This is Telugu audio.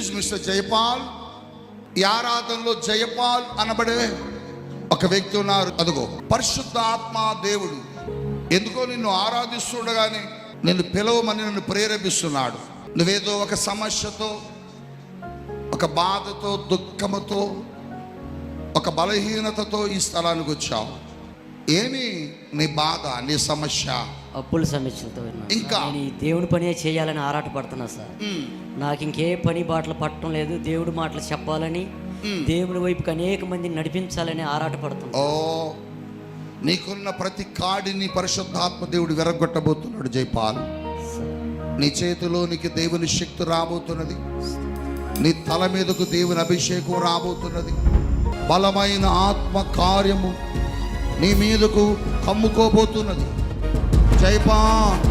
ఈజ్ మిస్టర్ జయపాల్ ఈ ఆరాధనలో జయపాల్ అనబడే ఒక వ్యక్తి ఉన్నారు. అదిగో పరిశుద్ధ ఆత్మ దేవుడు. ఎందుకో నిన్ను ఆరాధిస్తుండగానే నిన్ను పిలవమని నన్ను ప్రేరేపిస్తున్నాడు. నువ్వేదో ఒక సమస్యతో ఒక బాధతో దుఃఖముతో ఒక బలహీనతతో ఈ స్థలానికి వచ్చావు. ఏమి నీ బాధ నీ సమస్య? అప్పుల సమస్యలతో. ఇంకా? నేను ఈ దేవుని పనే చేయాలని ఆరాటపడుతున్నా సార్. నాకు ఇంకే పని బాటలు పట్టడం లేదు దేవుడి మాటలు చెప్పాలని దేవుని వైపుకి అనేక మందిని నడిపించాలని ఆరాటపడుతున్నా. ఓ నీకున్న ప్రతి కాడిని పరిశుద్ధాత్మ దేవుడు విరగొట్టబోతున్నాడు జైపాల్. నీ చేతిలోనికి దేవుని శక్తి రాబోతున్నది. నీ తల మీదకు దేవుని అభిషేకం రాబోతున్నది. బలమైన ఆత్మ కార్యము నీ మీదకు కమ్ముకోబోతున్నది. జైపాల్